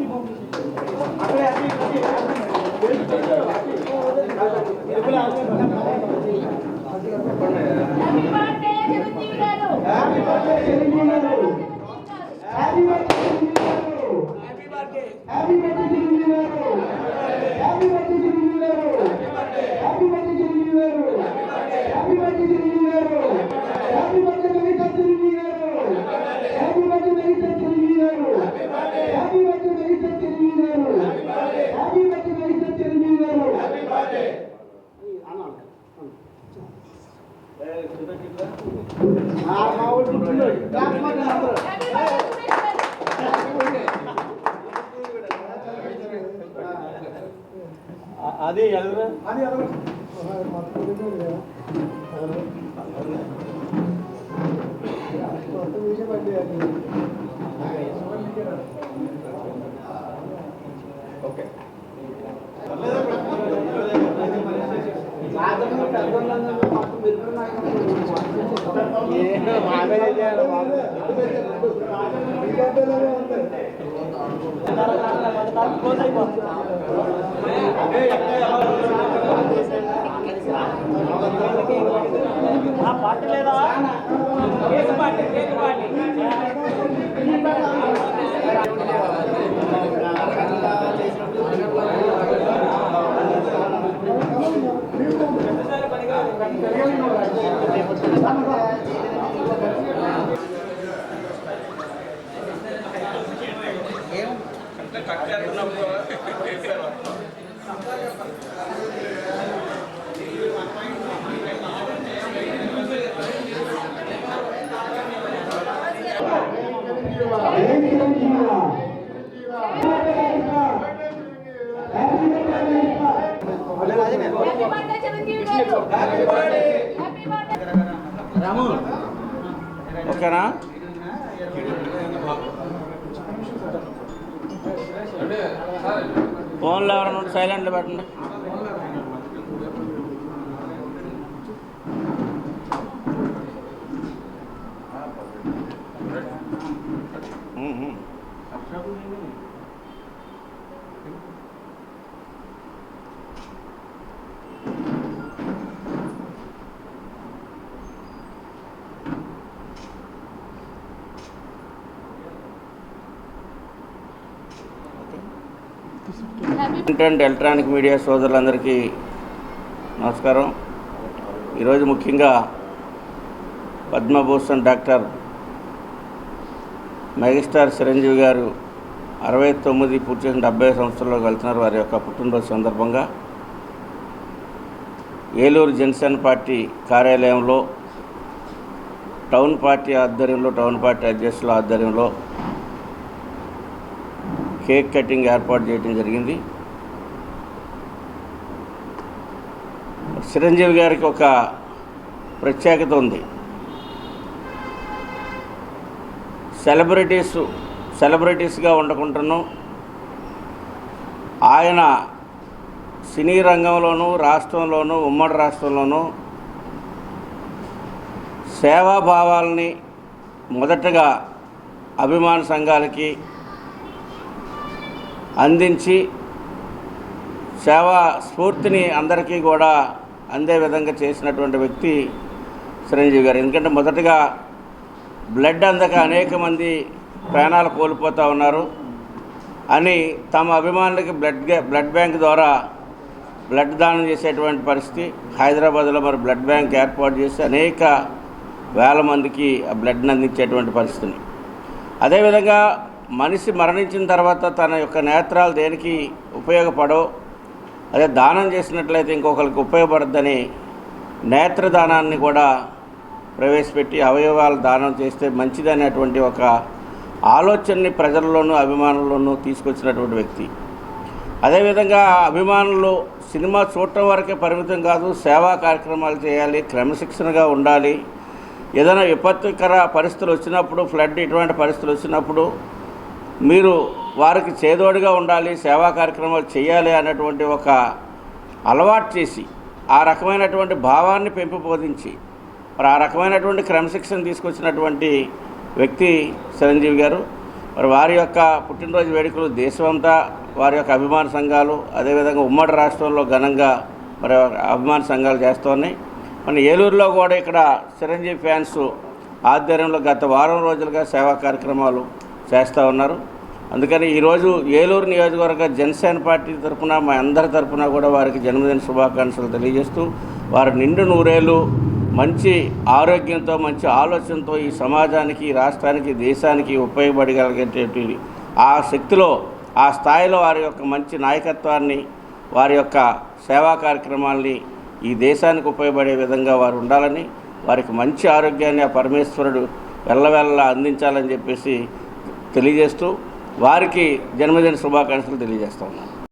people అది ఎదురు party లేదా కేక్ పార్టీ కేక్ పార్టీ ఓకేనా? ఫోన్లో ఎవరైనా ఉంటే సైలెంట్లో పెట్టండి. ఉమ్, ఉమ్. ఎలక్ట్రానిక్ మీడియా సోదరులందరికీ నమస్కారం ఈరోజు ముఖ్యంగా పద్మభూషణ్ డాక్టర్ మెగాస్టార్ చిరంజీవి గారు అరవై తొమ్మిది పూర్తి చేసిన డెబ్బై సంవత్సరాల్లోకి వెళ్తున్నారు వారి యొక్క పుట్టినరోజు సందర్భంగా ఏలూరు జనసేన పార్టీ కార్యాలయంలో టౌన్ పార్టీ ఆధ్వర్యంలో టౌన్ పార్టీ అధ్యక్షుల ఆధ్వర్యంలో కేక్ కటింగ్ ఏర్పాటు చేయడం జరిగింది చిరంజీవి గారికి ఒక ప్రత్యేకత ఉంది. సెలబ్రిటీస్ సెలబ్రిటీస్గా ఉండకుండాను ఆయన సినీ రంగంలోనూ రాష్ట్రంలోనూ ఉమ్మడి రాష్ట్రంలోనూ సేవాభావాలని మొదటగా అభిమాన సంఘాలకి అందించి సేవా స్ఫూర్తిని అందరికీ కూడా అందే విధంగా చేసినటువంటి వ్యక్తి చిరంజీవి గారు. ఎందుకంటే మొదటగా బ్లడ్ అందక అనేక మంది ప్రాణాలు కోల్పోతూ ఉన్నారు అని తమ అభిమానులకి బ్లడ్ బ్లడ్ బ్యాంక్ ద్వారా బ్లడ్ దానం చేసేటువంటి పరిస్థితి. హైదరాబాద్లో మరి బ్లడ్ బ్యాంక్ ఏర్పాటు చేసి అనేక వేల మందికి ఆ బ్లడ్ని అందించేటువంటి పరిస్థితిని. అదేవిధంగా మనిషి మరణించిన తర్వాత తన యొక్క నేత్రాలు దేనికి ఉపయోగపడో అదే దానం చేసినట్లయితే ఇంకొకరికి ఉపయోగపడద్దని నేత్రదానాన్ని కూడా ప్రవేశపెట్టి అవయవాలు దానం చేస్తే మంచిదనేటువంటి ఒక ఆలోచనని ప్రజల్లోనూ అభిమానుల్లోనూ తీసుకొచ్చినటువంటి వ్యక్తి. అదేవిధంగా అభిమానులు సినిమా చూడటం వరకే పరిమితం కాదు సేవా కార్యక్రమాలు చేయాలి క్రమశిక్షణగా ఉండాలి. ఏదైనా విపత్తుకర పరిస్థితులు వచ్చినప్పుడు ఫ్లడ్ ఇటువంటి పరిస్థితులు వచ్చినప్పుడు మీరు వారికి చేదోడుగా ఉండాలి సేవా కార్యక్రమాలు చేయాలి అన్నటువంటి ఒక అలవాటు చేసి ఆ రకమైనటువంటి భావాన్ని పెంపుబోధించి మరి ఆ రకమైనటువంటి క్రమశిక్షణ తీసుకొచ్చినటువంటి వ్యక్తి చిరంజీవి గారు. మరి వారి యొక్క పుట్టినరోజు వేడుకలు దేశమంతా వారి యొక్క అభిమాన సంఘాలు అదేవిధంగా ఉమ్మడి రాష్ట్రంలో ఘనంగా మరి అభిమాన సంఘాలు చేస్తున్నాయి మన ఏలూరులో కూడా ఇక్కడ చిరంజీవి ఫ్యాన్స్ ఆధ్వర్యంలో గత వారం రోజులుగా సేవా కార్యక్రమాలు చేస్తూ ఉన్నారు. అందుకని ఈరోజు ఏలూరు నియోజకవర్గ జనసేన పార్టీ తరఫున మా అందరి తరఫున కూడా వారికి జన్మదిన శుభాకాంక్షలు తెలియజేస్తూ వారు నిండు నూరేళ్ళు మంచి ఆరోగ్యంతో మంచి ఆలోచనతో ఈ సమాజానికి ఈ రాష్ట్రానికి దేశానికి ఉపయోగపడగలిగేటువంటి ఆ శక్తిలో ఆ స్థాయిలో వారి యొక్క మంచి నాయకత్వాన్ని వారి యొక్క సేవా కార్యక్రమాల్ని ఈ దేశానికి ఉపయోగపడే విధంగా వారు ఉండాలని వారికి మంచి ఆరోగ్యాన్ని ఆ పరమేశ్వరుడు వెళ్ళవెళ్ళ అందించాలని చెప్పేసి తెలియజేస్తూ వారికి జన్మదిన శుభాకాంక్షలు తెలియజేస్తూ ఉన్నాను.